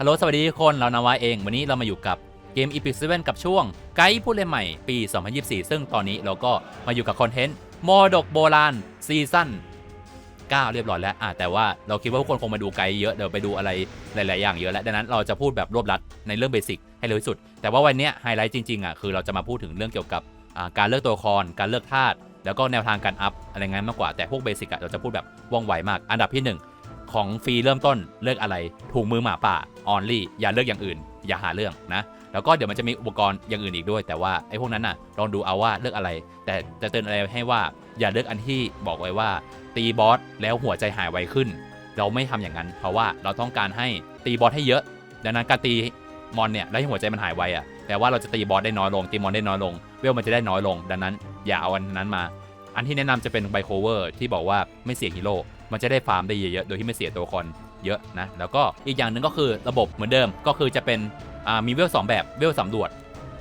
ฮัลโหลสวัสดีทุกคนเรานาวาเอง วันนี้เรามาอยู่กับเกม Epic 7กับช่วงไกด์ผู้เล่นใหม่ปี 2024 ซึ่งตอนนี้เราก็มาอยู่กับคอนเทนต์มอดกโบราณซีซั่น9 เรียบร้อยแล้วอะแต่ว่าเราคิดว่าทุกคนคงมาดูไกด์เยอะเดี๋ยวไปดูอะไรหลาย ๆ อย่างเยอะแล้วดังนั้นเราจะพูดแบบรวบรัดในเรื่องเบสิกให้เร็วที่สุด แต่ว่าวันนี้ไฮไลท์จริง ๆ อะคือเราจะมาพูดถึงเรื่องเกี่ยวกับการเลือกตัวละครการเลือกธาตุแล้วก็แนวทางการอัพอะไรงั้นมากกว่าแต่พวกเบสิกอะเราจะพูดแบบว่องไวมาก อันดับที่หนึ่ง ของฟรีเริ่มต้นเลือกอะไรถุงมือหมาป่าออนลี่อย่าเลือกอย่างอื่น อย่าหาเรื่องนะ แล้วก็เดี๋ยวมันจะมีอุปกรณ์อย่างอื่นอีกด้วย แต่ว่าไอ้พวกนั้นน่ะลองดูเอาว่าเลือกอะไร แต่จะเตือนอะไรให้ว่าอย่าเลือกอันที่บอกไว้ว่า ตีบอสแล้วหัวใจหายไวขึ้น เราไม่ทำอย่างนั้น เพราะว่าเราต้องการให้ตีบอสให้เยอะ ดังนั้นการตีมอนเนี่ยแล้วให้หัวใจมันหายไวอะแต่ว่าเราจะตีบอสได้น้อยลงตีมอนได้น้อยลงเวลมันจะได้น้อยลง ดังนั้น อย่าเอาอันนั้นมา อันที่แนะนำจะเป็นไบโคเวอร์ที่บอกว่าไม่เสี่ยงฮีโร่ มันจะได้ฟาร์มได้เยอะๆ โดยที่ไม่เสียตัวละครเยอะนะ แล้วก็อีกอย่างหนึ่งก็คือระบบเหมือนเดิมก็คือจะเป็นมีเวลสองแบบเวลสำรวจ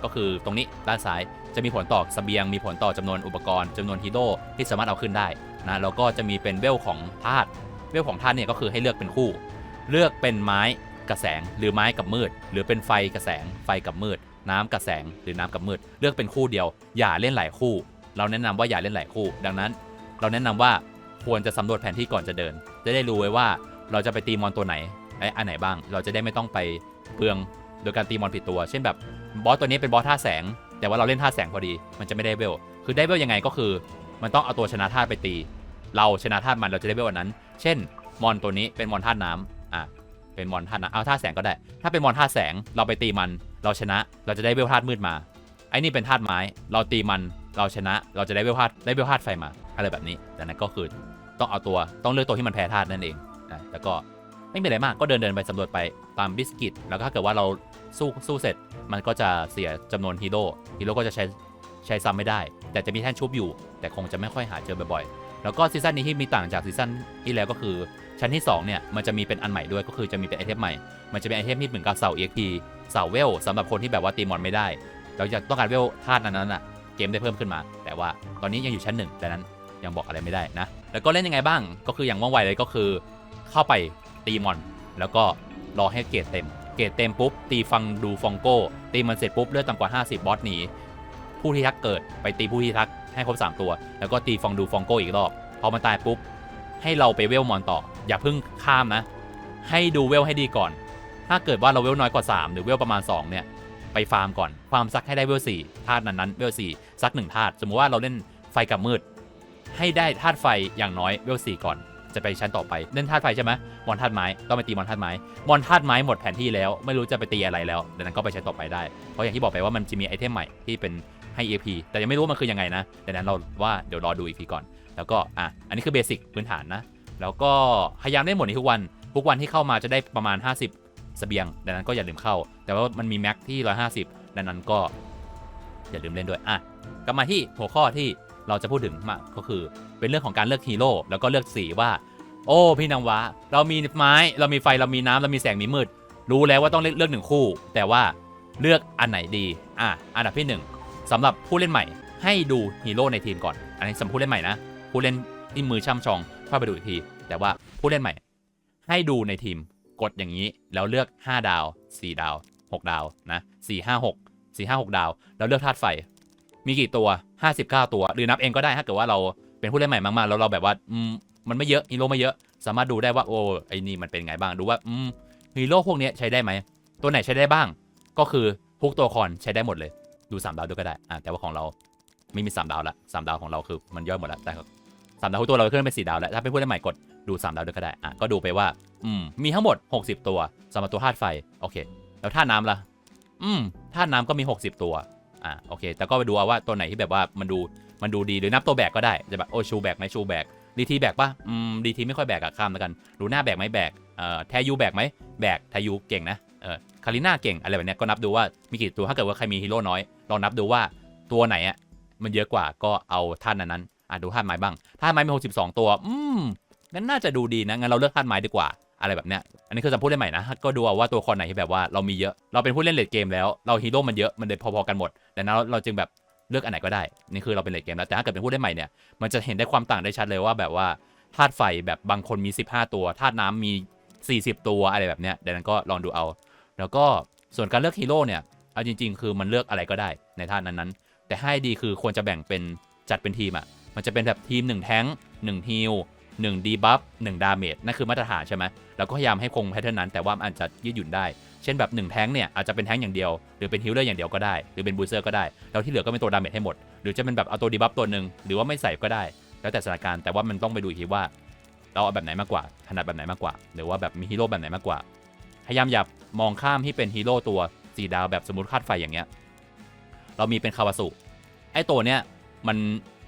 ก็คือตรงนี้ด้านซ้ายจะมีผลต่อเสบียง มีผลต่อจำนวนอุปกรณ์จำนวนฮีโร่ที่สามารถเอาขึ้นได้นะแล้วก็จะมีเป็นเวลของธาตุเวลของธาตุเนี่ยก็คือให้เลือกเป็นคู่ เลือกเป็นไม้กับแสงหรือไม้กับมืด หรือเป็นไฟกับแสงไฟกับมืด น้ำกับแสงหรือน้ำกับมืด เลือกเป็นคู่เดียว อย่าเล่นหลายคู่ เราแนะนำว่าอย่าเล่นหลายคู่ ดังนั้น เราแนะนำว่า ควรจะสำรวจแผนที่ก่อนจะเดิน จะได้รู้ไว้ว่าเราจะไปตีมอนตัวไหนไอ้อันไหนบ้าง เราจะได้ไม่ต้องไปเปลืองโดยการตีมอนผิดตัว เช่นแบบบอสตัวนี้เป็นบอสท่าแสง แต่ว่าเราเล่นท่าแสงพอดี มันจะไม่ได้เวล คือได้เวลยังไงก็คือ มันต้องเอาตัวชนะธาไปตี เราชนะธามันเราจะได้เวลอันนั้น เช่น มอนตัวนี้เป็นมอนธาน้ำอะ เป็นมอนธาน้ำเอาธาแสงก็ได้ ถ้าเป็นมอนธาแสงเราไปตีมัน เราชนะ เราจะได้เวลธามืดมา ไอ้นี่เป็นธาไม้ เราตีมัน เราชนะ เราจะได้เวลธาได้เวลธาไฟมา อะไรแบบนี้ดังนั้นก็คือ ต้องเอาตัวต้องเลือกตัวที่มันแพ้ธาตุนั่นเองนะแล้วก็ไม่มีอะไรมากก็เดินเดินไปสำรวจไปตามบิสกิต แล้วก็ถ้าเกิดว่าเราสู้สู้เสร็จ มันก็จะเสียจำนวนฮีโร่ฮีโร่ก็จะใช้ใช้ซ้ำไม่ได้ แต่จะมีแท่นชุบอยู่ แต่คงจะไม่ค่อยหาเจอบ่อยๆ แล้วก็ซีซั่นนี้ที่มีต่างจากซีซั่นที่แล้วก็คือชั้นที่2เนี่ยมันจะมีเป็นอันใหม่ด้วยก็คือจะมีเป็นไอเทมใหม่ มันจะเป็นไอเทมที่เหมือนกับเสา EXP เสาเวลสำหรับคนที่แบบว่าตีมอนไม่ได้เราจะต้องการเวลธาตุนั้นๆอะเกมได้เพิ่มขึ้นมา แต่ว่าตอนนี้ยังอยู่ชั้นหนึ่งดังนั้นยังบอกอะไรไม่ได้นะ แล้วก็เล่นยังไงบ้าง ก็คืออย่างว่องไวเลยก็คือ เข้าไปตีมอน แล้วก็รอให้เกรดเต็ม เกรดเต็มปุ๊บ ตีฟังดูฟองโก้ ตีมันเสร็จปุ๊บเลือดต่ำกว่า 50 บอสหนี ผู้ที่ทักเกิดไปตีผู้ที่ทักให้ครบ3ตัว แล้วก็ตีฟองดูฟองโก้อีกรอบ พอมันตายปุ๊บ ให้เราไปเวลมอนต่อ อย่าเพิ่งข้ามนะ ให้ดูเวลให้ดีก่อน ถ้าเกิดว่าเราเวลน้อยกว่า 3 หรือเวลประมาณ 2 เนี่ย ไปฟาร์มก่อน ฟาร์มซักให้ได้เวล4ธาตุนั้นๆเวล4ซัก1ธาตุ สมมุติว่าเราเล่นไฟกับมืด ให้ได้ธาตุไฟอย่างน้อยเวล4ก่อนจะไปชั้นต่อไปเล่นธาตุไฟใช่ไหมมอนธาตุไม้ต้องไปตีมอนธาตุไม้มอนธาตุไม้หมดแผนที่แล้วไม่รู้จะไปตีอะไรแล้วดังนั้นก็ไปชั้นต่อไปได้ เพราะอย่างที่บอกไปว่ามันจะมีไอเทมใหม่ที่เป็นให้ EP แต่ยังไม่รู้มันคือยังไงนะดังนั้นเราว่าเดี๋ยวรอดูอีกทีก่อน แล้วก็อะอันนี้คือเบสิกพื้นฐานนะ แล้วก็พยายามได้หมดนี้ทุกวัน ทุกวันที่เข้ามาจะได้ประมาณ 50เสบียงดังนั้นก็อย่าลืมเข้า แต่ว่ามันมีแม็กที่ 150ดังนั้นก็อย่าลืมเล่นด้วยอะกลับมาที่หัวข้อที่ เราจะพูดถึงมาก็คือเป็นเรื่องของการเลือกฮีโร่แล้วก็เลือกสีว่า โอ้พี่นางว้าเรามีไม้เรามีไฟเรามีน้ำเรามีแสงมีมืด รู้แล้วว่าต้องเลือกเลือกหนึ่งคู่ แต่ว่าเลือกอันไหนดีอะอันดับที่หนึ่งสำหรับผู้เล่นใหม่ ให้ดูฮีโร่ในทีมก่อน อันนี้สำหรับผู้เล่นใหม่นะผู้เล่นที่มือช่ำชองเข้าไปดูอีกที แต่ว่าผู้เล่นใหม่ ให้ดูในทีมกดอย่างนี้แล้วเลือก 5 ดาว 4 ดาว 6 ดาวนะ4 5 6 4 5 6 ดาว แล้วเลือกธาตุไฟ มีกี่ตัว 59 ตัว หรือนับเองก็ได้ถ้าเกิดว่าเราเป็นผู้เล่นใหม่มากๆแล้วเราแบบว่าอืมมันไม่เยอะฮีโร่ไม่เยอะ สามารถดูได้ว่าโอ้ไอ้นี่มันเป็นไงบ้างดูว่าอืมฮีโร่พวกนี้ใช้ได้ไหมตัวไหนใช้ได้บ้าง ก็คือพวกตัวละครใช้ได้หมดเลย ดู3ดาวด้วยก็ได้อ่าแต่ว่าของเราไม่มี3ดาวละ3ดาวของเราคือมันย่อยหมดแล้วแต่สามดาวทุกตัวเราขึ้นเป็น4ดาวแล้วถ้าเป็นผู้เล่นใหม่กดดู3ดาวด้วยก็ได้อะก็ดูไปว่าอืมมีทั้งหมด 60 ตัวสำหรับตัวธาตุไฟโอเค แล้วธาตุน้ำล่ะอืมธาตุน้ำก็มี 60 ตัว อะโอเค แต่ก็ไปดูเอาว่าตัวไหนที่แบบว่ามันดูมันดูดีหรือนับตัวแบกก็ได้จะแบบโอ้ชูแบกไหมชูแบกดีทีแบกปะอืมดีทีไม่ค่อยแบกอะข้ามแล้วกันดูหน้าแบกไหมแบกเอ่อแทยูแบกไหมแบกแทยูเก่งนะเออคาริน่าเก่งอะไรแบบเนี้ยก็นับดูว่ามีกี่ตัวถ้าเกิดว่าใครมีฮีโร่น้อยลองนับดูว่าตัวไหนอะมันเยอะกว่าก็เอาท่านนั้นนั้นอะดูท่านไม้บ้างท่านไม้มี62ตัว อืมงั้นน่าจะดูดีนะงั้นเราเลือกท่านไม้ดีกว่า อะไรแบบเนี้ย นนี้คือสำหรับผู้เล่นใหม่นะ ก็ดูเอาว่าตัวละครไหนที่แบบว่าเรามีเยอะ เราเป็นผู้เล่นเลดเกมแล้ว เราฮีโร่มันเยอะ มันเลยพอๆกันหมดดังนั้นเราจึงแบบเลือกอันไหนก็ได้ นี่คือเราเป็นเลดเกมแล้ว แต่ถ้าเกิดเป็นผู้เล่นใหม่เนี่ย มันจะเห็นได้ความต่างได้ชัดเลยว่าแบบว่าธาตุไฟแบบบางคนมี 15 ตัว ธาตุน้ำมี 40 ตัวอะไรแบบเนี้ยดังนั้นก็ลองดูเอา แล้วก็ส่วนการเลือกฮีโร่เนี่ย เอาจริง ๆ คือมันเลือกอะไรก็ได้ในท่านั้นๆ แต่ให้ดีคือควรจะแบ่งเป็นจัดเป็นทีมอะ่ะมันจะเป็นแบบทีม1แท้ง1ฮีล 1ดีบัฟ1ดาเมจนั่นคือมาตรฐานใช่ไหมแล้วก็พยายามให้คงแพทเทิร์นนั้น แต่ว่ามันอาจจะยืดหยุ่นได้ เช่นแบบ 1 แท้งเนี่ยอาจจะเป็นแท้งอย่างเดียว หรือเป็นฮิลเลอร์อย่างเดียวก็ได้ หรือเป็นบูสเตอร์ก็ได้ แล้วที่เหลือก็เป็นตัวดาเมจให้หมด หรือจะเป็นแบบเอาตัวดีบัฟตัวหนึ่งหรือว่าไม่ใส่ก็ได้ แล้วแต่สถานการณ์แต่ว่ามันต้องไปดูอีกทีว่า เราเอาแบบไหนมากกว่าถนัดแบบไหนมากกว่า หรือว่าแบบมีฮีโร่แบบไหนมากกว่าพยายามอย่ามองข้ามที่เป็นฮีโร่ตัวสีดาวแบบสมมติคาดไฟอย่างเงี้ยเรามีเป็นคาวาสุไอตัวเนี้ยมัน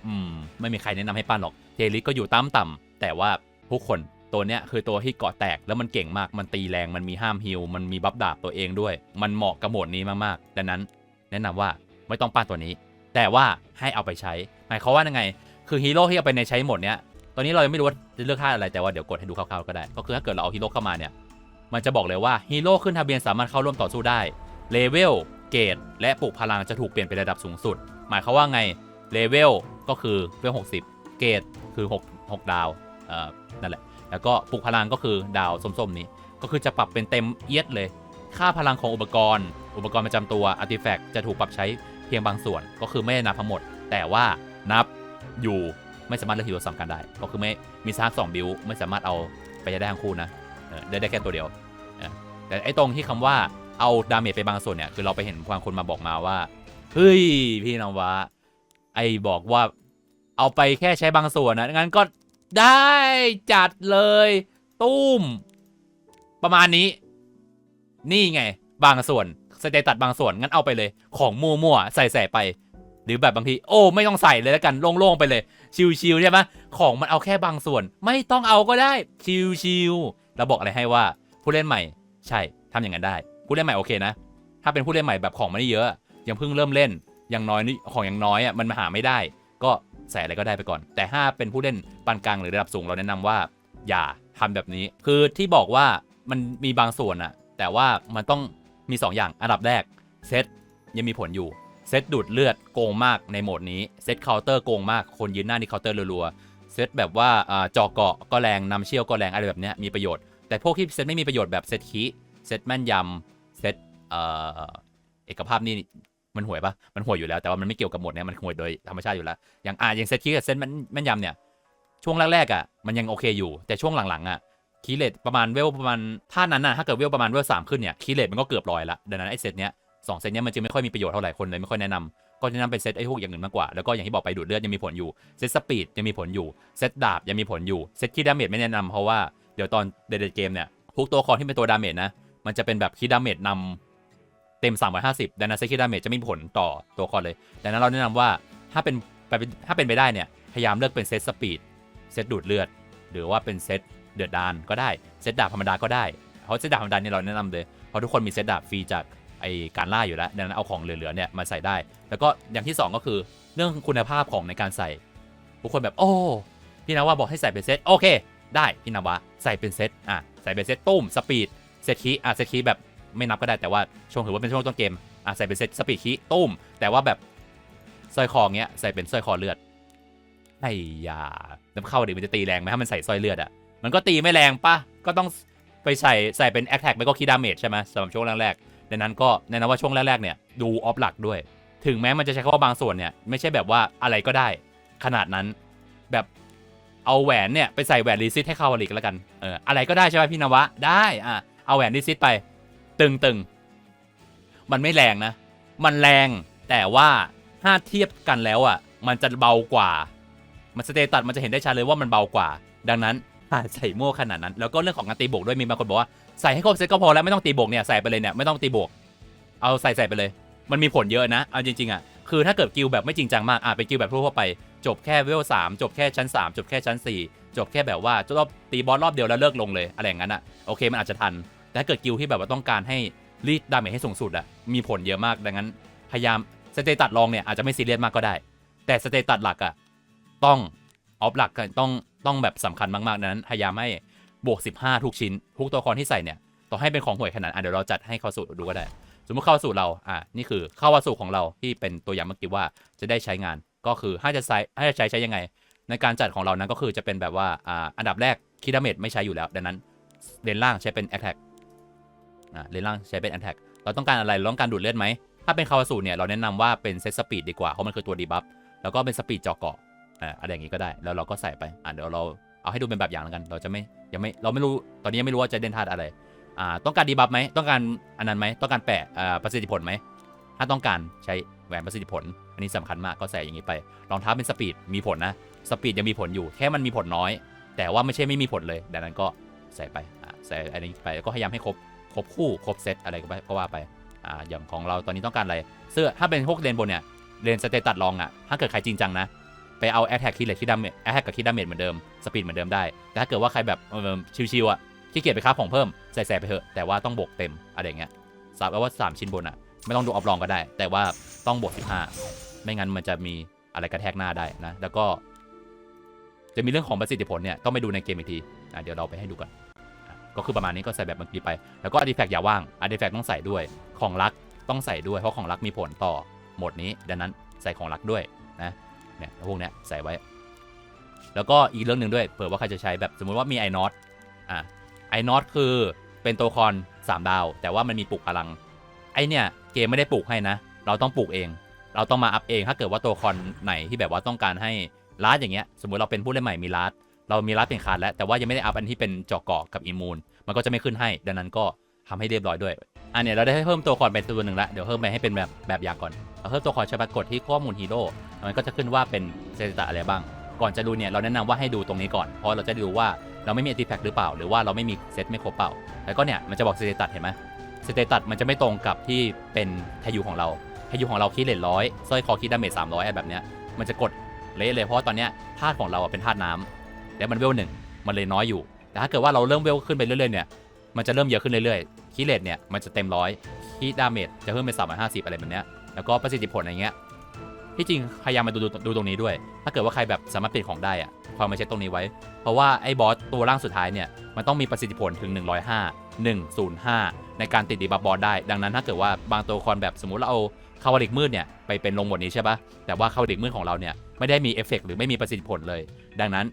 อืมไม่มีใครแนะนำให้ปั้นหรอกเทลิสก็อยู่ต่ำต่ำๆ แต่ว่าทุกคนตัวเนี้ยคือตัวที่เกาะแตกแล้วมันเก่งมาก มันตีแรง มันมีห้ามฮิลมันมีบัฟดาบตัวเองด้วย มันเหมาะกับโหมดนี้มากๆ ดังนั้น แนะนำว่าไม่ต้องปั้นตัวนี้ แต่ว่าให้เอาไปใช้ หมายความว่ายังไง คือฮีโร่ที่เอาไปในใช้หมดเนี้ย ตอนนี้เรายังไม่รู้ว่าจะเลือกท่าอะไร แต่ว่าเดี๋ยวกดให้ดูคร่าวๆก็ได้ ก็คือถ้าเกิดเราเอาฮีโร่เข้ามาเนี่ย มันจะบอกเลยว่าฮีโร่ขึ้นทะเบียนสามารถเข้าร่วมต่อสู้ได้ เลเวล เกรด และปลุกพลังจะถูกเปลี่ยนเป็นระดับสูงสุด หมายความว่าไง เลเวลก็คือเลเวล60เกรดคือ 6 6 ดาวเอ่อ นั่นแหละ แล้วก็ปลุกพลังก็คือดาวส้มๆนี้ ก็คือจะปรับเป็นเต็มเอียดเลย ค่าพลังของอุปกรณ์ อุปกรณ์ประจำตัวอาร์ติแฟกต์จะถูกปรับใช้เพียงบางส่วน ก็คือไม่ได้นับทั้งหมด แต่ว่านับอยู่ไม่สามารถเลือกฮีโร่สำคัญได้ ก็คือไม่มีซากสองบิลไม่สามารถเอาไปได้ทั้งคู่นะเออได้ได้แค่ตัวเดียวแต่ไอ้ตรงที่คำว่าเอาดาเมจไปบางส่วนเนี่ยคือเราไปเห็นบางคนมาบอกมาว่าเฮ้ยพี่นวะไอ้บอกว่าเอาไปแค่ใช้บางส่วนนะงั้นก็ ได้จัดเลย ตุ้ม ประมาณนี้ นี่ไง บางส่วนสเตตัดบางส่วน งั้นเอาไปเลย ของมั่วๆ ใส่ใส่ไป หรือแบบบางที โอ้ไม่ต้องใส่เลยแล้วกันโล่งๆไปเลย ชิวๆใช่ไหมของมันเอาแค่บางส่วน ไม่ต้องเอาก็ได้ ชิวๆเราบอกอะไรให้ว่า ผู้เล่นใหม่ ใช่ทำอย่างนั้นได้ ผู้เล่นใหม่โอเคนะ ถ้าเป็นผู้เล่นใหม่แบบของมันไม่เยอะ ยังเพิ่งเริ่มเล่นยังน้อยนี่ของยังน้อยอะมันมาหาไม่ได้ ก็ ใส่อะไรก็ได้ไปก่อน แต่ถ้าเป็นผู้เล่นปานกลางหรือระดับสูงเราแนะนำว่า อย่าทำแบบนี้ คือที่บอกว่ามันมีบางส่วนอะแต่ว่ามันต้องมี 2 อย่างอันดับแรกเซตยังมีผลอยู่เซตดูดเลือดโกงมากในโหมดนี้เซตเคาน์เตอร์โกงมากคนยืนหน้านี่เคาน์เตอร์รัวๆเซตแบบว่าอ่าจอเกาะก็แรงนำเชี่ยวก็แรงอะไรแบบเนี้ยมีประโยชน์แต่พวกที่เซตไม่มีประโยชน์แบบเซตคีเซตแม่นยำเซตเอ่อเอกภาพนี่ มันห่วยปะมันห่วยอยู่แล้วแต่ว่ามันไม่เกี่ยวกับหมดเนี้ยมันห่วยโดยธรรมชาติอยู่แล้วอย่างอ่าอย่างเซตคีกับเซตแม่นม่นยำเนี่ยช่วงแรกๆอะมันยังโอเคอยู่ แต่ช่วงหลังๆอะคีเลตประมาณเวลประมาณท่านั้นน่ะถ้าเกิดเวลประมาณเวลสามขึ้นเนี่ยคีเลตมันก็เกือบร้อยละดังนั้นไอ้เซตเนี้ยสองเซตเนี้ยมันจึงไม่ค่อยมีประโยชน์เท่าไหร่คนเลยไม่ค่อยแนะนำก็แนะนำเป็นเซตไอ้พวกอย่างอื่นมากกว่า แล้วก็อย่างที่บอกไปดูดเลือดยังมีผลอยู่ เซตสปีดยังมีผลอยู่ เซตดาบยังมีผลอยู่ เซตคีดาเมจไม่แนะนำเพราะว่าเดี๋ยวตอนเดดเกมเนี่ยทุกตัวครที่เป็นตัวดาเมจนะ มันจะเป็นแบบคีดาเมจนำ เต็ม 350 ดังนั้นเซคีดาเมจจะไม่มีผลต่อตัวละครเลย ดังนั้นเราแนะนำว่าถ้าเป็นไปถ้าเป็นไปได้เนี่ย พยายามเลือกเป็นเซตสปีด เซตดูดเลือด หรือว่าเป็นเซตเดือดดานก็ได้ เซตดาบธรรมดาก็ได้ เพราะเซตดาบธรรมดาเนี่ยเราแนะนำเลย เพราะทุกคนมีเซตดาบฟรีจากไอการล่าอยู่แล้ว ดังนั้นเอาของเหลือๆเนี่ยมาใส่ได้ แล้วก็อย่างที่ 2 ก็คือเรื่องคุณภาพของในการใส่ทุกคนแบบโอ้พี่นาวาบอกให้ใส่เป็นเซตโอเค ได้พี่นาวาใส่เป็นเซตอะใส่เป็นเซตตุ้มสปีดเซตคีอะเซตคีแบบ ไม่นับก็ได้แต่ว่าช่วงถือว่าเป็นช่วงต้นเกมอะใส่เป็นเซตสปีดคีตุ้ม แต่ว่าแบบสร้อยคอเงี้ยใส่เป็นสร้อยคอเลือดไอ้ยาน้ำเข้าดิมันจะตีแรงไหมถ้ามันใส่สร้อยเลือดอะมันก็ตีไม่แรงปะก็ต้องไปใส่ใส่เป็นแอคแท็กไม่ก็คีดาเมจใช่ไหมสำหรับช่วงแรกๆดังนั้นก็แนะนำว่าช่วงแรกๆเนี่ยดูออฟหลักด้วย ถึงแม้มันจะใช้คำว่าบางส่วนเนี่ยไม่ใช่แบบว่าอะไรก็ได้ ขนาดนั้นแบบเอาแหวนเนี่ยไปใส่แหวนรีซิตให้เข้าอีกแล้วกันเอออะไรก็ได้ใช่ไหมพี่นวะได้อะเอาแหวนรีซิตไป ตึงตึงๆมันไม่แรงนะ มันแรงแต่ว่าถ้าเทียบกันแล้วอะ มันจะเบากว่า มันสเตตัสมันจะเห็นได้ชัดเลยว่ามันเบากว่า ดังนั้นใส่โม่วขนาดนั้น แล้วก็เรื่องของการตีบวกด้วยมีบางคนบอกว่าใส่ให้ครบเซตก็พอแล้วไม่ต้องตีบวกเนี่ยใส่ไปเลยเนี่ยไม่ต้องตีบวก เอาใส่ใส่ไปเลย มันมีผลเยอะนะเอาจริงๆอะคือถ้าเกิดกิลแบบไม่จริงจังมากอะเป็นกิลแบบทั่วๆไป จบแค่เวลสามจบแค่ชั้น 3 จบแค่ชั้น 4 จบแค่แบบว่าจะรอบตีบอสรอบเดียวแล้วเลิกลงเลยอะไรอย่างนั้นอะโอเคมันอาจจะทัน แต่ถ้าเกิดกิลที่แบบว่าต้องการให้รีดดาเมจให้สูงสุดอะมีผลเยอะมากดังนั้นพยายามสเตตัสรองเนี่ยอาจจะไม่ซีเรียสมากก็ได้ แต่สเตตัสหลักอะต้องออฟหลักก็ต้องต้องแบบสำคัญมากๆดังนั้นพยายามให้บวก 15 ทุกชิ้น ทุกตัวละครที่ใส่เนี่ยต่อให้เป็นของห่วยขนาดอะเดี๋ยวเราจัดให้เข้าสู่ดูก็ได้ สมมติเข้าสู่เราอะนี่คือเข้าสู่ของเราที่เป็นตัวอย่างเมื่อกี้ว่าจะได้ใช้งานก็คือถ้จะใช้ถ้จะใช้ใช้ยังไง ในการจัดของเรานั้นก็คือจะเป็นแบบว่าอ่าอันดับแรกคิดาเมจไม่ใช้อยู่แล้วดังนั้นเลนล่างใช้เป็น attack อ่าเลนล่างใช้เป็น attack เราต้องการอะไรเราต้องการดูดเลือดไหมถ้าเป็นคาวาสูเนี่ยเราแนะนำว่าเป็นเซตสปีดดีกว่าเพราะมันคือตัวดีบัฟแล้วก็เป็นสปีดจอเกาะอ่าอะไรอย่างงี้ก็ได้แล้วเราก็ใส่ไปอ่าเดี๋ยวเราเอาให้ดูเป็นแบบอย่างแล้วกัน เราจะไม่ยังไม่เราไม่รู้ตอนนี้ยังไม่รู้ว่าจะเล่นธาตุอะไรอ่าต้องการดีบัฟไหมต้องการอันนั้นไหมต้องการแปะอ่าประสิทธิผลไหมถ้าต้องการใช้แหวนประสิทธิผล อันนี้สำคัญมากก็ใส่อย่างนี้ไปรองเท้าเป็นสปีดมีผลนะสปีดยังมีผลอยู่แค่มันมีผลน้อย แต่ว่าไม่ใช่ไม่มีผลเลยดังนั้นก็ใส่ไปใส่อันนี้ไปแล้วก็พยายามให้ครบค รบคู่ครบเซตอะไรก็ไปก็ว่าไปอ่าอย่างของเราตอนนี้ต้องการอะไรเสื้อถ้าเป็นพวกเลนบนเนี่ยเลนสเตตัดลองอะถ้าเกิดใครจริงจังนะไปเอาแอ t แท็กคิดเลทคิดดาเมจแอ t แท็กกับคิดดาเมจเหมือนเดิมสปีดเหมือนเดิมได้ แต่ถ้าเกิดว่าใครแบบชิวๆอะขี้เกียจไปค้าของเพิ่มใส่ๆไปเถอะแต่ว่าต้องบวกเต็มอะไรเงี้ยสามว่า 3 ชิ้นบนอะไม่ต้องดูออฟลองก็ได้ แต่ว่าต้องบวก15 ไม่งั้นมันจะมีอะไรกระแทกหน้าได้นะ แล้วก็ จะมีเรื่องของประสิทธิผลเนี่ยต้องไปดูในเกมอีกทีอะเดี๋ยวเราไปให้ดูกัน ก็คือประมาณนี้ก็ใส่แบบเมื่อกี้ไป แล้วก็อาร์ติแฟกต์อย่าว่างอาร์ติแฟกต์ต้องใส่ด้วย ของรักต้องใส่ด้วย เพราะของรักมีผลต่อโหมดนี้ ดังนั้นใส่ของรักด้วยนะเนี่ยพวกเนี้ยใส่ไว้ แล้วก็อีกเรื่องหนึ่งด้วยเผื่อว่าใครจะใช้แบบสมมุติว่ามีไอนอตอะไอนอตคือเป็นตัวละคร3ดาว แต่ว่ามันมีปลุกพลัง ไอเนี่ยเกมไม่ได้ปลูกให้นะ เราต้องปลูกเอง เราต้องมาอัพเอง ถ้าเกิดว่าตัวละครไหนที่แบบว่าต้องการให้ลาดอย่างเงี้ย สมมติเราเป็นผู้เล่นใหม่มีลาด เรามีลาดเป็นคาร์ดแล้วแต่ว่ายังไม่ได้อัพอันที่เป็นเจาะเกาะกับอิมูนมันก็จะไม่ขึ้นให้ ดังนั้นก็ทำให้เรียบร้อยด้วยอันเนี้ยเราได้เพิ่มตัวละครเป็นตัวหนึ่งแล้วเดี๋ยวเพิ่มไปให้เป็นแบบแบบยาก่อนเราเพิ่มตัวละครใช้ปรากฏที่ข้อมูลฮีโร่มันก็จะขึ้นว่าเป็นเซตตอะไรบ้าง ก่อนจะดูเนี่ยเราแนะนำว่าให้ดูตรงนี้ก่อนเพราะเราจะดูว่าเราไม่มีอ t ติแฟกหรือเปล่า หรือว่าเราไม่มีเซตไม่ครบเปล่า แล้วก็เนี่ยมันจะบอกสเตตัสเห็นไหมสเตตัสมันจะไม่ตรงกับที่เป็นทายุของเราทายุของเราคิดเลทร้อยสร้อยคอคิดดาเมจสามร้อยแบบเนี้ยมันจะกดเละเลยเพราะตอนเนี้ยธาตุของเราเป็นธาตุน้ำ แล้วมันเวลหนึ่งมันเลยน้อยอยู่ แต่ถ้าเกิดว่าเราเริ่มเวลขึ้นไปเรื่อยๆเนี่ยมันจะเริ่มเยอะขึ้นเรื่อยๆคิดเลทเนี่ยมันจะเต็มร้อยคิดดาเมจจะเพิ่มเป็นสามร้อยห้าสิบอะไรแบบเนี้ยแล้วก็ประสิทธิผลอะไรเงี้ยที่จริงพยายามมาดูดูตรงนี้ด้วย ถ้าเกิดว่าใครแบบสามารถเปลี่ยนของได้อะพอมาเช็คตรงนี้ไว้ เพราะว่าไอ้บอสตัวร่างสุดท้ายเนี่ยมันต้องมีประสิทธิผลถึง 105 105 ในการติดดีบัฟบอสได้ ดังนั้นถ้าเกิดว่าบางตัวละครแบบสมมติเราเอาคาวาลิกมืดเนี่ยไปเป็นลงหมดนี้ใช่ปะแต่ว่าคาวาลิกมืดของเราเนี่ยไม่ได้มีเอฟเฟกหรือไม่มีประสิทธิผลเลย ดังนั้น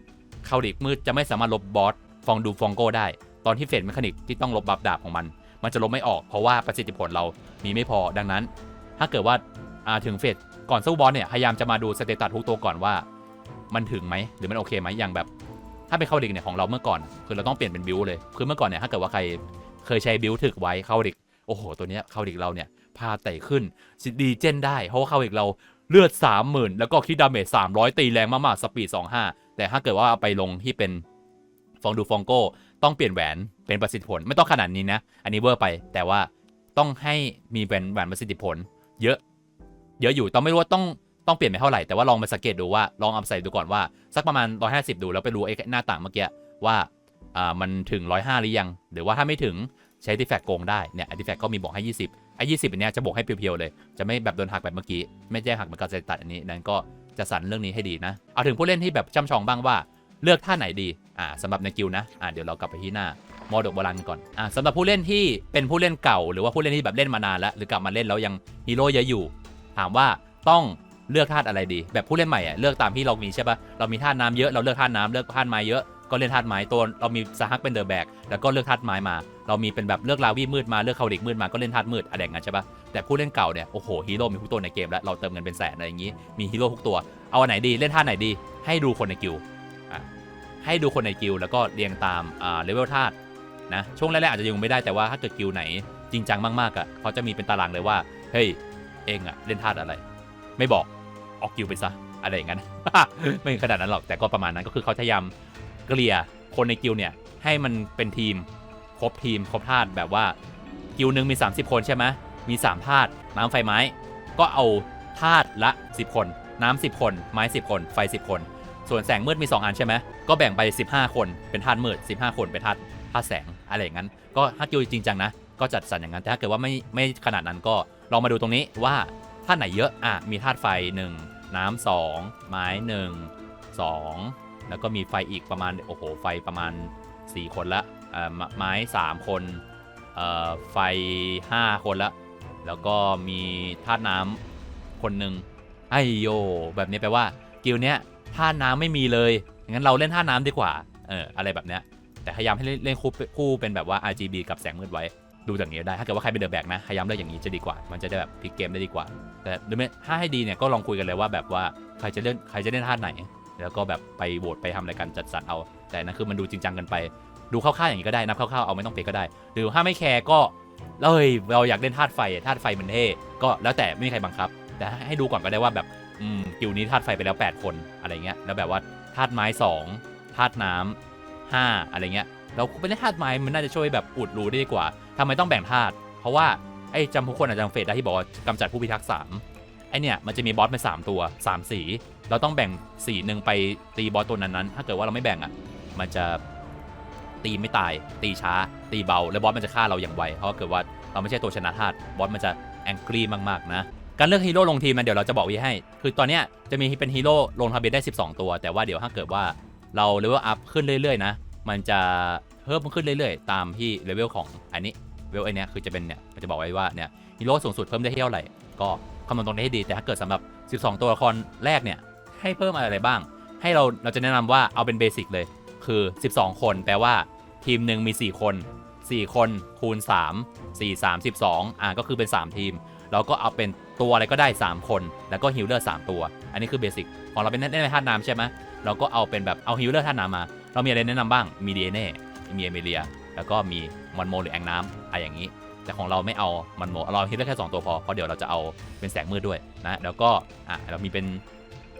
คาวาลิกมืดจะไม่สามารถลบบอสฟองดูฟองโกได้ ตอนที่เฟดเมคานิกที่ต้องลบบัฟดาบของมัน มันจะลบไม่ออกเพราะว่าประสิทธิผลเรามีไม่พอดังนั้น ถ้าเกิดว่าาถึงเฟดก่อนสู้บอสเนี่ยพยายามจะมาดูสเตตัสทุกตัวก่อนว่า มันถึงไหมหรือมันโอเคไหมอย่างแบบ ถ้าเป็นเข้าดิกเนี่ยของเราเมื่อก่อน คือเราต้องเปลี่ยนเป็นบิวเลยคือเมื่อก่อนเนี่ยถ้าเกิดว่าใครเคยใช้บิวถึกไว้เข้าดิกโอ้โห ตัวเนี้ยเข้าดิกเราเนี่ยพาไต่ขึ้นดีเจนได้เพราะว่าเข้าดิกเราเลือด 30,000 แล้วก็คิดดาเมจ300 ตีแรงมากๆ สปีด 25 แต่ถ้าเกิดว่าเอาไปลงที่เป็นฟองดูฟองโก้ต้องเปลี่ยนแหวนเป็นประสิทธิผลไม่ต้องขนาดนี้นะ อันนี้เวอร์ไปแต่ว่าต้องให้มีแหวนแหวนประสิทธิผล เยอะ เยอะอยู่ต้องไม่รู้ว่าต้องต้องเปลี่ยนไปเท่าไหร่แต่ว่าลองมาสังเกตดูว่าลองเอาใส่ดูก่อนว่าสักประมาณ 150 ดูแล้วไปดูไอ้หน้าต่างเมื่อกี้ว่าอ่ามันถึง 105 หรือยัง หรือว่าถ้าไม่ถึงใช้ดิแฟกโกงได้เนี่ยดิแฟกก็มีบอกให้ 20ไอ้20อันเนี้ยจะบอกให้เพียวๆเลย จะไม่แบบโดนหักแบบเมื่อกี้ไม่แจ้งหักเหมือนกับจะตัดอันนี้นั้นก็ จะสั่นเรื่องนี้ให้ดีนะ เอาถึงผู้เล่นที่แบบช่ำชองบ้างว่าเลือกท่าไหนดี อ่าสำหรับในกิลนะ อ่าเดี๋ยวเรากลับไปที่หน้ามอดกโบราณกันก่อน อ่าสำหรับผู้เล่นที่เป็นผู้เล่นเก่า หรือว่าผู้เล่นที่แบบเล่นมานานแล้ว หรือกลับมาเล่นแล้วยังฮีโร่เยอะอยู่ ถามว่าต้องเลือกธาตุอะไรดี แบบผู้เล่นใหม่อะเลือกตามที่เรามีใช่ปะเรามีธาตุน้ำเยอะเราเลือกธาตุน้ำเลือกธาตุไม้เยอะก็เล่นธาตุไม้ตัวเรามีสฮักเป็นเดอะแบกแล้วก็เลือกธาตุไม้มา เรามีเป็นแบบเลือกลาวี่มืดมาเลือกคาริกมืดมาก็เล่นธาตุมืดอะไรอย่างเงี้ยใช่ปะแต่ผู้เล่นเก่าเนี่ยโอ้โหฮีโร่มีทุกตัวในเกมแล้วเราเติมเงินเป็นแสนอะไรอย่างงี้มีฮีโร่ทุกตัวเอาอันไหนดีเล่นธาตุไหนดี ให้ดูคนในกิลด์อะให้ดูคนในกิลแล้วก็เรียงตามอาเลเวลธาตุนะช่วงแรกๆอาจจะยังไม่ได้แต่ว่าถ้าเกิดกิลไหนจริงจังมากๆอะเขาจะมีเป็นตารางเลยว่าเฮ้ยเองอะเล่นธาตุอะไร ไม่บอกออกกิลไปซะอะไรอย่างนั้นไม่ขนาดนั้นหรอกแต่ก็ประมาณนั้นก็คือเขาพยายามเกลี่ยคนในกิลเนี่ยให้มันเป็นทีม ครบทีมครบธาตุแบบว่ากิลหนึ่งมี 30 คนใช่ไหมมี3ธาตุน้ำไฟไม้ ก็เอาธาตุละ 10 คน น้ำ10 คน ไม้ 10 คน ไฟ 10 คน ส่วนแสงมืดมี 2 อันใช่ไหมก็แบ่งไป 15 คนเป็นธาตุมืด 15 คนเป็นธาตุธาตุแสงอะไรอย่างนั้น ก็ถ้ากิลจริงจังนะ ก็จัดสรรอย่างนั้นแต่ถ้าเกิดว่าไม่ไม่ขนาดนั้นก็ลองมาดูตรงนี้ว่าธาตุไหนเยอะอะมีธาตุไฟ 1 น้ำสองไม้หนึ่งสองแล้วก็มีไฟอีกประมาณโอ้โหไฟประมาณ 4 คนละ ไมไม้ 3 คนเอ่อไฟ 5 คนละ แล้วก็มีธาตุน้ำคนหนึ่งไอโย แบบนี้แปลว่า กิลด์เนี้ยธาตุน้ำไม่มีเลย งั้นเราเล่นธาตุน้ำดีกว่า เอออะไรแบบเนี้ย แต่พยายามให้เล่นเล่นคู่คู่เป็นแบบว่า RGB กับแสงมืดไว้ ดูจากนี้ได้ ถ้าเกิดว่าใครเป็นเดอะแบกนะ พยายามเลือกอย่างนี้จะดีกว่า มันจะได้แบบพลิกเกมได้ดีกว่า แต่หรือไม่ถ้าให้ดีเนี่ยก็ลองคุยกันเลยว่าแบบว่าใครจะเล่นใครจะเล่นท่าไหน แล้วก็แบบไปโหวตไปทำอะไรกันจัดสรรเอา แต่นั่นคือมันดูจริงจังกันไป ดูคร่าวๆอย่างนี้ก็ได้นับคร่าวๆเอาไม่ต้องเป๊ะก็ได้ หรือถ้าไม่แคร์ก็เอ้ยเราอยากเล่นธาตุไฟธาตุไฟมันเท่ก็แล้วแต่ไม่มีใครบังคับ แต่ให้ดูก่อนก็ได้ว่าแบบอืมกิวนี้ธาตุไฟไปแล้ว 8 คนอะไรเงี้ยแล้วแบบว่าธาตุไม้2ธาตุน้ำห้าอะไรเงี้ยเราไปเล่นธาตุไม้มันน่าจะช่วยแบบอุดรูได้ดีกว่าทำไมต้องแบ่งธาตุเพราะว่าไอ้จำทุกคนอาจจะเฟสได้ที่บอกว่ากำจัดผู้พิทักษ์สามไอเนี่ยมันจะมีบอสเป็นสามตัวสามสี เราต้องแบ่งสีหนึ่งไปตีบอสตัวนั้นๆถ้าเกิดว่าเราไม่แบ่งอะมันจะ ตีไม่ตาย ตีช้า ตีเบา แล้วบอสมันจะฆ่าเราอย่างไว เพราะเกิดว่าเราไม่ใช่ตัวชนะธาตุบอสมันจะแองกี้มากๆนะ การเลือกฮีโร่ลงทีมนะเดี๋ยวเราจะบอกวิให้ คือตอนเนี้ยจะมีเป็นฮีโร่ลงทะเบียนได้ 12 ตัว แต่ว่าเดี๋ยวถ้าเกิดว่าเราเลเวลอัพขึ้นเรื่อยๆนะ มันจะเพิ่มขึ้นเรื่อยๆ ตามที่เลเวลของอันนี้เลเวลไอเนี้ยคือจะเป็นเนี่ยมันจะบอกไว้ว่าเนี่ยฮีโร่สูงสุดเพิ่มได้เท่าไหร่ก็คำนวณตรงนี้ให้ดี แต่ถ้าเกิดสำหรับ 12 ตัวละครแรกเนี่ยให้เพิ่มอะไรบ้าง ให้เราเราจะแนะนำว่าเอาเป็นเบสิกเลยคือ 12 คนแปลว่า ทีมหนึ่งมี 4 คน 4 คนคูณ 3 4 3 12อ่าก็คือเป็น 3 ทีม เราก็เอาเป็นตัวอะไรก็ได้ 3 คน แล้วก็ฮิลเลอร์3ตัว อันนี้คือเบสิกของเราเป็นเล่นในธาตุน้ำใช่ไหมเราก็เอาเป็นแบบเอาฮิลเลอร์ธาตุน้ำมา เรามีอะไรแนะนำบ้างมีดีเน่มีเอเมเลีย แล้วก็มีมอนโมหรือแองน้ำอะไรอย่างนี้ แต่ของเราไม่เอามันโมเราฮิลเลอร์แค่2ตัวพอเพราะเดี๋ยวเราจะเอาเป็นแสงมืดด้วยนะแล้วก็อะเรามีเป็น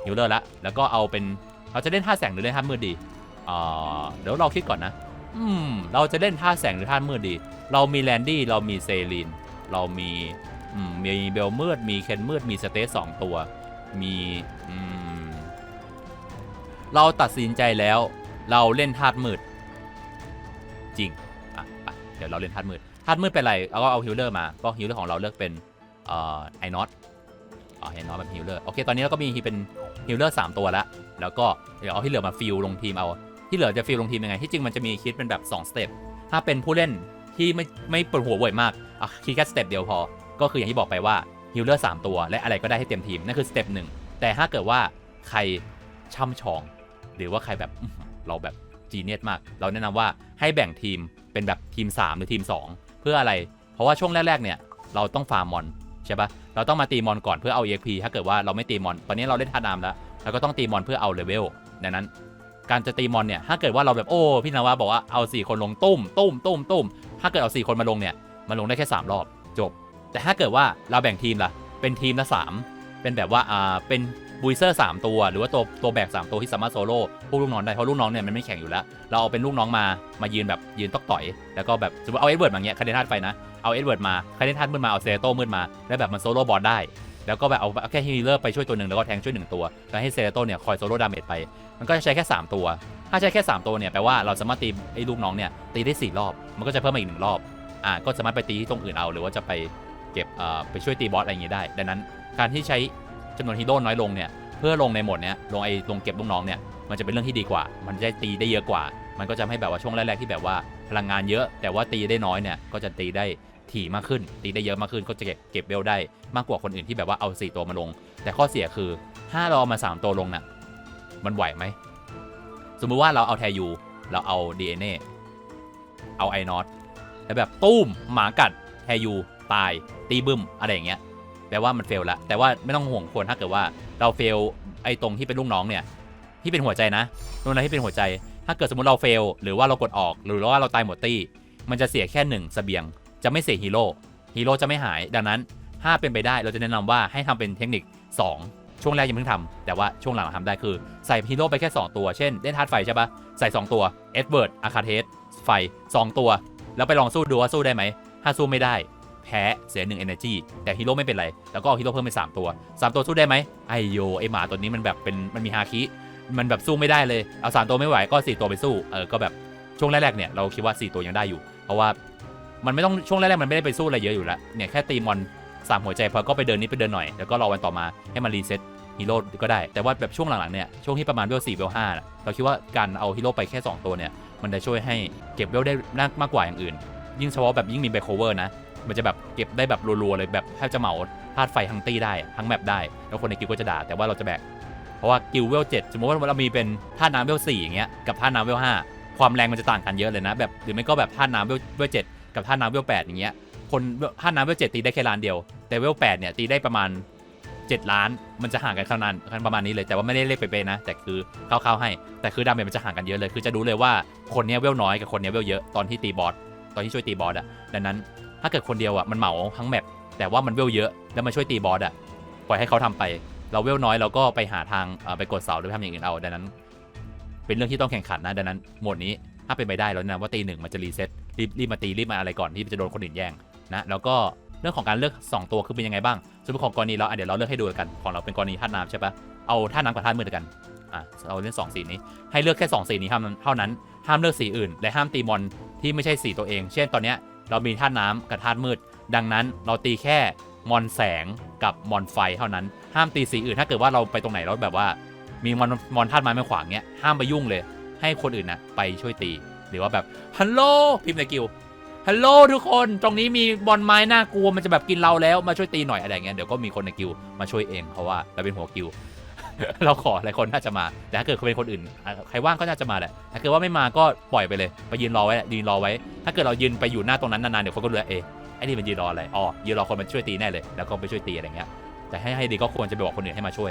ฮิลเลอร์ละแล้วก็เอาเป็นเราจะเล่นท่าแสงหรือเล่นท่ามืดดีอ่าเดี๋ยวเราคิดก่อนนะ อืม เราจะเล่นท่าแสงหรือท่ามืดดี เรามีแลนดี้ เรามีเซรีน เรามีอืมมีเบลมืด มีเคนมืด มีสเตสสองตัว มีอืมเราตัดสินใจแล้ว เราเล่นธามืด จริง อะไปเดี๋ยวเราเล่นธามืดธามืดเป็นไรเราก็เอาฮิลเลอร์มา ก็ฮิลเลอร์ของเราเลือกเป็นเอ่อไอนอตอ๋อไอนอตเป็นฮิลเลอร์ โอเค ตอนนี้เราก็มีเป็นฮิลเลอร์สามตัวแล้ว แล้วก็เดี๋ยวเอาที่เหลือมาฟิลลงทีมเอา ที่เหลือจะฟิลลงทีมยังไง ที่จริงมันจะมีคิดเป็นแบบ2สเต็ปถ้าเป็นผู้เล่นที่ไม่ไม่ปวดหัวบ่อยมากอะคิดแค่สเต็ปเดียวพอ ก็คืออย่างที่บอกไปว่าฮิลเลอร์สตัวและอะไรก็ได้ให้เต็มทีมนั่นคือสเต็ปหนึ่งแต่ถ้าเกิดว่าใครช่ำชอง หรือว่าใครแบบเราแบบจีเนียสมาก เราแนะนำว่าให้แบ่งทีมเป็นแบบทีม 3 หรือทีม 2 เพื่ออะไร เพราะว่าช่วงแรก ๆ เนี่ย เราต้องฟาร์มมอนใช่ปะเราต้องมาตีมอนก่อนเพื่อเอา EXP ถ้าเกิดว่าเราไม่ตีมอน ตอนนี้เราเล่นท่านามแล้ว เราก็ต้องตีมอนเพื่อเอาเลเวลดังนั้น การจะตีมอนเนี่ยถ้าเกิดว่าเราแบบโอ้พี่นาวาบอกว่าเอา 4 คนลงตุ้มตุ้มตุ้มตุ้มถ้าเกิดเอา 4 คนมาลงเนี่ยมันลงได้แค่ 3 รอบจบ แต่ถ้าเกิดว่าเราแบ่งทีมล่ะเป็นทีมละ3เป็นแบบว่าอ่าเป็นบูเซอร์3ตัว หรือว่าตัวตัวแบก3ตัวที่สามารถโซโล่พวกลูกน้องได้เพราะลูกน้องเนี่ยมันไม่แข่งอยู่แล้ว เราเอาเป็นลูกน้องมามายืนแบบยืนตอกต่อย แล้วก็แบบสมมติเอาเอ็ดเวิร์ดมาเงี้ยคาเดนทัดไฟนะเอาเอ็ดเวิร์ดมาคาเดนทัดมืดมาเอาเซโต้มืดมาแล้วแบบมันโซโล่บอลได้ แล้วก็แบบเอาแค่ฮีลเลอร์ไปช่วยตัวหนึ่งแล้วก็แทงช่วยหนึ่งตัว แล้วให้เซเลโต้เนี่ยคอยโซโล่ดาเมจไป มันก็จะใช้แค่ 3 ตัว ถ้าใช้แค่ 3 ตัวเนี่ยแปลว่าเราสามารถตีไอ้ลูกน้องเนี่ยตีได้ 4 รอบ มันก็จะเพิ่มมาอีกหนึ่งรอบ อ่า ก็สามารถไปตีที่ตรงอื่นเอา หรือว่าจะไปเก็บ เอ่อ ไปช่วยตีบอสอะไรอย่างงี้ได้ ดังนั้น การที่ใช้จำนวนฮีโร่น้อยลงเนี่ย เพื่อลงในหมดเนี้ยลงไอ้ลงเก็บลูกน้องเนี่ย มันจะเป็นเรื่องที่ดีกว่า มันจะตีได้เยอะกว่า มันก็จะไม่แบบว่าช่วงแรกๆที่แบบว่าพลังงานเยอะ แต่ว่าตีได้น้อยเนี่ย ก็จะตีได้ ถี่มากขึ้น ตีได้เยอะมากขึ้นก็จะเก็บเก็บเบลได้มากกว่าคนอื่นที่แบบว่าเอา 4 ตัวมาลง แต่ข้อเสียคือ ถ้าเราเอามา 3 ตัวลงน่ะมันไหวไหม สมมุติว่าเราเอาแทยูเราเอา DNA เอาไอนอตแล้วแบบตุ้มหมากัดแทยูตาย ตีบึ้มอะไรอย่างเงี้ยแปลว่ามันเฟลล้วแต่ว่าไม่ต้องห่วงคนถ้าเกิดว่าเราเฟลไอ้ตรงที่เป็นลูกน้องเนี่ยที่เป็นหัวใจนะตรงนั้นที่เป็นหัวใจ ถ้าเกิดสมมติเราเฟลหรือว่าเรากดออก หรือว่าเราตายหมดตี้ มันจะเสียแค่หนึ่งเสบียง จะไม่เสียฮีโร่ฮีโร่จะไม่หายดังนั้น ถ้าเป็นไปได้เราจะแนะนำว่าให้ทำเป็นเทคนิค 2 ช่วงแรกยังเพิ่งทำแต่ว่าช่วงหลังทำได้คือใส่ฮีโร่ไปแค่ 2 ตัวเช่นเล่นธาตุไฟใช่ปะใส่ 2 ตัวเอ็ดเวิร์ดอาคาเทสไฟ 2 ตัว แล้วไปลองสู้ดูว่าสู้ได้ไหมถ้าสู้ไม่ได้แพ้เสียหนึ่ง energy แต่ฮีโร่ไม่เป็นไร แล้วก็เอาฮีโร่เพิ่มเป็น 3 ตัว 3 ตัวสู้ได้ไหมไอโยไอหมาตัวนี้มันแบบเป็นมันมีฮาคิมันแบบสู้ไม่ได้เลยเอา 3 ตัวไม่ไหวก็ 4 ตัวไปสู้เออก็แบบช่วงแรกๆเนี่ยเราคิดว่า 4 ตัวยังได้อยู่ เพราะว่า มันไม่ต้องช่วงแรกๆมันไม่ได้ไปสู้อะไรเยอะอยู่แล้วเนี่ยแค่ตีมอนสามหัวใจพอก็ไปเดินนิดไปเดินหน่อยแล้วก็รอวันต่อมาให้มันรีเซ็ตฮีโร่ก็ได้ แต่ว่าแบบช่วงหลังๆเนี่ยช่วงที่ประมาณเวล4เวล5น่ะเราคิดว่าการเอาฮีโร่ไปแค่ 2 ตัวเนี่ยมันจะช่วยให้เก็บเวลได้มากกว่าอย่างอื่น ยิ่งเฉพาะแบบยิ่งมีแบ็คโคเวอร์นะมันจะแบบเก็บได้แบบรัวๆเลยแบบแทบจะเหมาธาตุไฟทั้งตี้ได้ทั้งแมปได้ แล้วคนในกิลก็จะด่าแต่ว่าเราจะแบกเพราะว่ากิลเวลเจ็ดสมมติว่าเรามีเป็นธาน้ำเวลสี่อย่างเงี้ยกับธาน้ำเวลห้าความแรงมันจะต่างกันเยอะเลยนะแบบหรือไม่ก็แบบท่าน้ำเวลเจ็ด กับท่าน้ำเวลแปดอย่างเงี้ยคนท่าน้ำเวลเจ็ดตีได้แค่ล้านเดียว แต่เวลแปดเนี่ยตีได้ประมาณ 7 ล้านมันจะห่างกันขนาดกันประมาณนี้เลยแต่ว่าไม่ได้เลขเป๊ะๆนะ แต่คือคร่าวๆให้ แต่คือดาเมจมันจะห่างกันเยอะเลย คือจะรู้เลยว่าคนเนี้ยเวลน้อยกับคนเนี้ยเวลเยอะตอนที่ตีบอสตอนที่ช่วยตีบอสอะดังนั้นถ้าเกิดคนเดียวอะมันเหมาทั้งแมปแต่ว่ามันเวลเยอะแล้วมาช่วยตีบอสอะปล่อยให้เขาทำไป เราเวลน้อยเราก็ไปหาทางไปกดเสาหรือทำอย่างอื่นเอาดังนั้น เป็นเรื่องที่ต้องแข่งขันนะดังนั้นโหมดนี้ถ้าเป็นไปได้แล้วนะว่าตีหนึ่งมันจะรีเซ็ต รีบรีบมาตีรีบมาอะไรก่อนที่จะโดนคนอื่นแย่งนะแล้วก็เรื่องของการเลือก 2 ตัวคือเป็นยังไงบ้างสมมติของกรณีเราเดี๋ยวเราเลือกให้ดูกันของเราเป็นกรณีธาตุน้ำใช่ปะเอาธาตุน้ำกับธาตุมืดกันอะเราเล่นสองสีนี้ ให้เลือกแค่สองสีนี้เท่านั้นเท่านั้นห้ามเลือกสีอื่น และห้ามตีมอนที่ไม่ใช่สีตัวเอง เช่นตอนเนี้ยเรามีธาตุน้ำกับธาตุมืด ดังนั้นเราตีแค่มอนแสงกับมอนไฟเท่านั้น ห้ามตีสีอื่น ถ้าเกิดว่าเราไปตรงไหนแล้วแบบว่า มีมอนมอนธาตุไม้มาขวางเงี้ยห้ามไปยุ่งเลย ให้คนอื่นนะไปช่วยตี หรือว่าแบบฮัลโหลพิมพ์ในกิวฮัลโหลทุกคนตรงนี้มีบอลไม้น่ากลัวมันจะแบบกินเราแล้วมาช่วยตีหน่อยอะไรเงี้ยเดี๋ยวก็มีคนในกิวมาช่วยเองเพราะว่าเราเป็นหัวกิวเราขอหลายคนน่าจะมา แต่ถ้าเกิดเป็นคนอื่น ใครว่างก็น่าจะมาแหละ ถ้าเกิดว่าไม่มาก็ปล่อยไปเลย ไปยืนรอไว้ยืนรอไว้ ถ้าเกิดเรายืนไปอยู่หน้าตรงนั้นนานๆ เดี๋ยวคนก็รู้แลเอ๊ะไอ้นี่มันยืนรออะไร อ๋อ ยืนรอคนมาช่วยตีแน่เลย แล้วก็ไปช่วยตีอะไรเงี้ย แต่ให้ให้ดีก็ควรจะไปบอกคนอื่นให้มาช่วย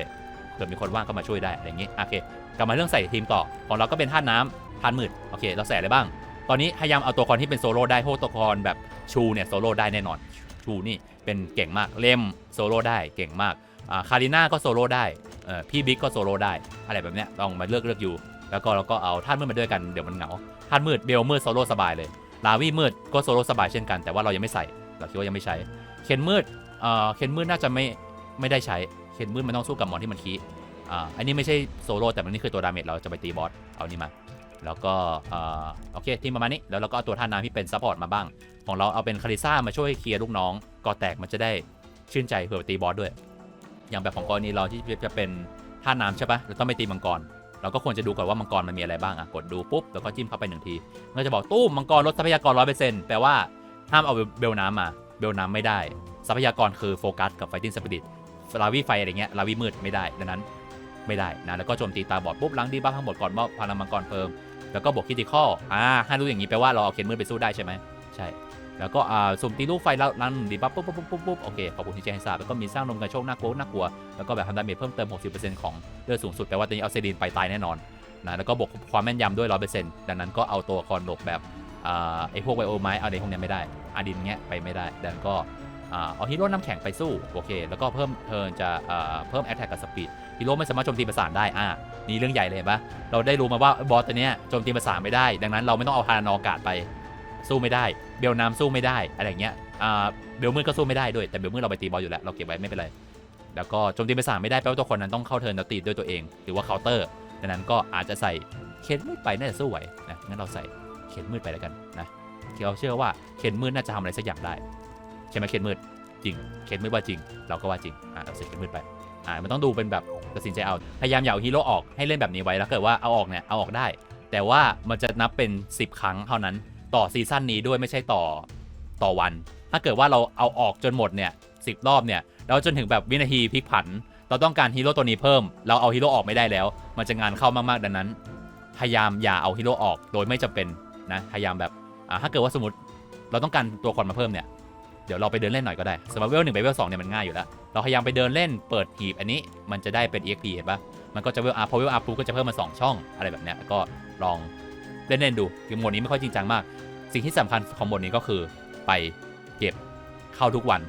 เกิดมีคนว่างก็มาช่วยได้อะไรอย่างงี้โอเคกลับมาเรื่องใส่ทีมต่อของเราก็เป็นธาตุน้ำธาตุมืดโอเค เราใส่อะไรบ้าง ตอนนี้พยายามเอาตัวละครที่เป็นโซโล่ได้พวกตัวละครแบบชูเนี่ยโซโล่ได้แน่นอนชูนี่เป็นเก่งมากเล่มโซโล่ได้เก่งมากคาริน่าก็โซโล่ได้พี่บิ๊กก็โซโล่ได้อะไรแบบเนี้ยลองมาเลือกเลือกอยู่ แล้วก็เราก็เอาธาตุมืดมาด้วยกันเดี๋ยวมันเหงาธาตุมืดเบลมืดโซโล่สบายเลยลาวีมืดก็โซโล่สบายเช่นกันแต่ว่าเรายังไม่ใส่เราคิดว่ายังไม่ใช้เคนมืดเออเคนมืดน่าจะไม่ไม่ได้ใช้ นมืดมันต้องสู้กับมอนที่มันคีอ่าอันนี้ไม่ใช่โซโล่แต่มันนี่คือตัวดาเมจเราจะไปตีบอสเอานี่มา แล้วก็อ่อโอเคทีมประมาณนี้แล้วเราก็เอาตัวท่าน้ำที่เป็นซัพพอร์ตมาบ้าง ของเราเอาเป็นคาริซ่ามาช่วยเคลียร์ลูกน้องก่อแตกมันจะได้ชื่นใจเผื่อตีบอสด้วย อย่างแบบของกรณีเราที่จะเป็นท่าน้ำใช่ปะเราต้องไปตีมังกรเราก็ควรจะดูก่อนว่ามังกรมันมีอะไรบ้างอะกดดูปุ๊บแล้วก็จิ้มเข้าไปหนึ่งทีมันก็จะบอกตู้มมังกรลดทรัพยากรร้อยเปอร์เซ็นต์แปลว่าห้ามเอาเบลน้ำมา เบลน้ำไม่ได้ ทรัพยากรคือโฟกัสกับไฟติ้งสปิริต ลาวีไฟอะไรเงี้ยลาวีมืดไม่ได้ดังนั้นไม่ได้นะแล้วก็โจมตีตาบอดปุ๊บล้างดีบ้าทั้งหมดก่อนมอบพลังมังกรเพิ่มแล้วก็บวกคิติคอลอ่าให้รู้อย่างนี้แปลว่าเราเอาเคนมืดไปสู้ได้ใช่ไหมใช่แล้วก็อ่าสุ่มตีลูกไฟแล้วรันดีปั๊บปุ๊บปุ๊บปุ๊บปุ๊บโอเคขอบคุณที่แจ้งให้ทราบแล้วก็มีสร้างลมกระโชกน่ากลัวน่ากลัว แล้วก็แบบทำดาเมจเพิ่มเติม 60%ของเลือดสูงสุดแปลว่าตอนนี้เอาเซรีนไปตายแน่นอนนะแล้วก็บวกความแม่นยำด้วย 100%ดังนั้นก็เอาตัวคอนโลกแบบอ่าไอพวกไวโอไม้เอาในพวกเนี้ยไม่ได้อาดินเงี้ยไปไม่ได้ดังนั้นก็ เอาฮีโร่น้ำแข็งไปสู้โอเค แล้วก็เพิ่มเทิร์นจะเพิ่มแอตแทกกับสปีดฮีโร่ไม่สามารถโจมตีประสานได้อ่านี่เรื่องใหญ่เลยเห็นปะเราได้รู้มาว่าบอสตัวเนี้ยโจมตีประสานไม่ได้ ดังนั้นเราไม่ต้องเอาพารานอกาดไปสู้ไม่ได้ เบลน้ำสู้ไม่ได้อะไรเงี้ยเบลมืดก็สู้ไม่ได้ด้วยแต่เบลมืดเราไปตีบอสอยู่แล้วเราเก็บไว้ไม่เป็นไรแล้วก็โจมตีประสานไม่ได้แปลว่าตัวคนนั้นต้องเข้าเทิร์นแล้วตีด้วยตัวเอง หรือว่าเคาน์เตอร์ดังนั้นก็อาจจะใส่เคนมืดไปน่าจะสู้ไหวนะงั้นเราใส่เคนมืดไปแล้วกันนะเราเชื่อว่าเคนมืดน่าจะทำอะไรสักอย่างได้ ใช่ไหมเคนมืดจริงเคนมืดว่าจริง เราก็ว่าจริงอ่าเราใส่เคนมืดไปอ่ามันต้องดูเป็นแบบตัดสินใจเอาพยายามอย่าเอาฮีโร่ออกให้เล่นแบบนี้ไว้แล้วเกิดว่าเอาออกเนี่ยเอาออกได้ แต่ว่ามันจะนับเป็น 10 ครั้งเท่านั้นต่อซีซั่นนี้ด้วยไม่ใช่ต่อต่อวัน ถ้าเกิดว่าเราเอาออกจนหมดเนี่ยสิรอบเนี่ยแล้วจนถึงแบบวินาทีพลิกผัน เราต้องการฮีโร่ตัวนี้เพิ่ม เราเอาฮีโร่ออกไม่ได้แล้ว มันจะงานเข้ามากๆดังนั้น พยายามอย่าเอาฮีโร่ออกโดยไม่จำเป็นนะพยายามแบบอ่าถ้าเกิดว่าสมมติเราต้องการตัวครมาเพิ่มเนี่ย เดี๋ยวเราไปเดินเล่นหน่อยก็ได้สำหรับเวลหนึ่งไปเวลสองเนี่ยมันง่ายอยู่แล้ว เราพยายามไปเดินเล่นเปิดหีบอันนี้มันจะได้เป็น EXP เห็นปะมันก็จะเวลอัพพอเวลอัพปุ๊บก็จะเพิ่มมา 2 ช่องอะไรแบบเนี้ยก็ลองเล่นเล่นๆดูคือโหมดนี้ไม่ค่อยจริงจังมาก สิ่งที่สำคัญของโหมดนี้ก็คือไปเก็บเข้าทุกวัน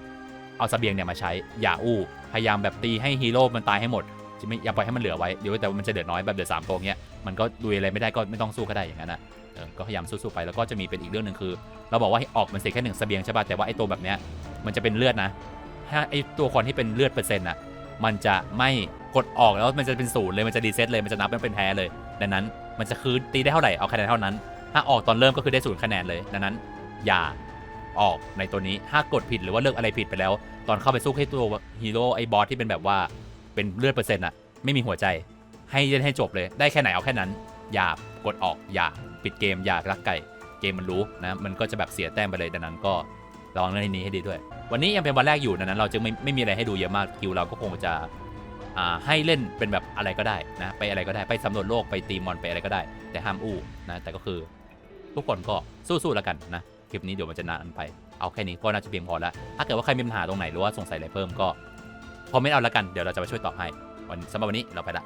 เอาสเสบียงเนี่ยมาใช้อย่าอู้พยายามแบบตีให้ฮีโร่มันตายให้หมดจะไม่อย่าปล่อยให้มันเหลือไว้เดี๋ยวแต่ว่ามันจะเดือดน้อยแบบเดือดสามตัวเงี้ยมันก็ดูอะไรไม่ได้ก็ไม่ต้องสู้ก็ได้อย่างนั้นนะ เออก็พยายามสู้ๆไปแล้วก็จะมีเป็นอีกเรื่องหนึ่งคือ เราบอกว่าให้ออกมันเสียแค่หนึ่งเสบียงใช่ป่ะแต่ว่าไอ้ตัวแบบเนี้ยมันจะเป็นเลือดนะ ถ้าไอ้ตัวคนที่เป็นเลือดเปอร์เซ็นต์อะมันจะไม่กดออกแล้วมันจะเป็นศูนย์เลยมันจะรีเซ็ตเลยมันจะนับเป็นแพ้เลยดังนั้นมันจะคือตีได้เท่าไหร่เอาคะแนนเท่านั้น ถ้าออกตอนเริ่มก็คือได้ศูนย์คะแนนเลยดังนั้น อย่าออกในตัวนี้ถ้ากดผิดหรือว่าเลือกอะไรผิดไปแล้ว ตอนเข้าไปสู้ให้ตัวฮีโร่ไอ้บอสที่เป็นแบบว่าเป็นเลือดเปอร์เซ็นต์อะไม่มีหัวใจ ให้เล่นให้จบเลย ได้แค่ไหนเอาแค่นั้น อย่ากดออกอย่า ปิดเกมอย่ารักไก่เกมมันรู้นะมันก็จะแบบเสียแต้มไปเลยดังนั้นก็ลองเรื่องนี้ให้ดีด้วย วันนี้ยังเป็นวันแรกอยู่ดังนั้น เราจึงไม่ไม่มีอะไรให้ดูเยอะมากคิวเราก็คงจะอ่าให้เล่นเป็นแบบอะไรก็ได้นะไปอะไรก็ได้ไปสำรวจโลกไปตีมอนไปอะไรก็ได้ แต่ห้ามอู้นะแต่ก็คือทุกคนก็สู้ๆแล้วกันนะคลิปนี้เดี๋ยวมันจะนานไป เอาแค่นี้ก็น่าจะเพียงพอแล้วถ้าเกิดว่าใครมีปัญหาตรงไหนหรือว่าสงสัยอะไรเพิ่มก็คอมเมนต์เอาแล้วกันเดี๋ยวเราจะมาช่วยตอบให้วันสำหรับวันนี้เราไปละ